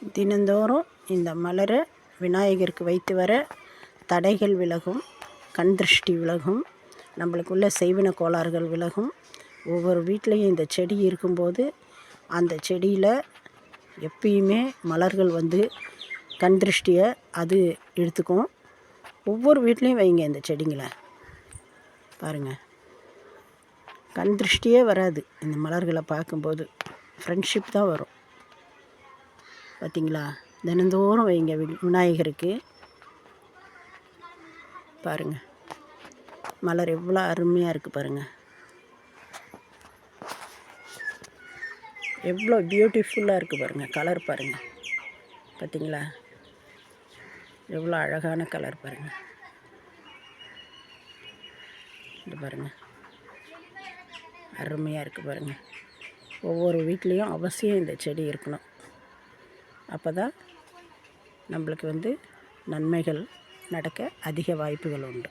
தினந்தோறும் இந்த மலரை விநாயகருக்கு வைத்து வர தடைகள் விலகும் கண் திருஷ்டி விலகும் நம்மளுக்குள்ள செய்வின கோளாறுகள் விலகும். ஒவ்வொரு வீட்லேயும் இந்த செடி இருக்கும்போது அந்த செடியில் எப்பயுமே மலர்கள் வந்து கண் திருஷ்டியை அது எடுத்துக்கும். ஒவ்வொரு வீட்லேயும் வைங்க இந்த செடிங்களை. பாருங்கள் கண் திருஷ்டியே வராது இந்த மலர்களை பார்க்கும்போது. ஃப்ரெண்ட்ஷிப் தான் வரும். பார்த்தீங்களா? தினந்தோறும் வைங்க. வி- விநாயகருக்கு. பாருங்கள் மலர் எவ்வளோ அருமையாக இருக்குது பாருங்கள் எவ்வளோ பியூட்டிஃபுல்லாக இருக்குது பாருங்கள் கலர் பாருங்கள் பார்த்தீங்களா? எவ்வளோ அழகான கலர் பாருங்கள் இது பாருங்கள் அருமையாக இருக்குது பாருங்கள் ஒவ்வொரு வீட்லேயும் அவசியம் இந்த செடி இருக்கணும். அப்போ தான் நம்மளுக்கு வந்து நன்மைகள் நடக்க அதிக வாய்ப்புகள் உண்டு.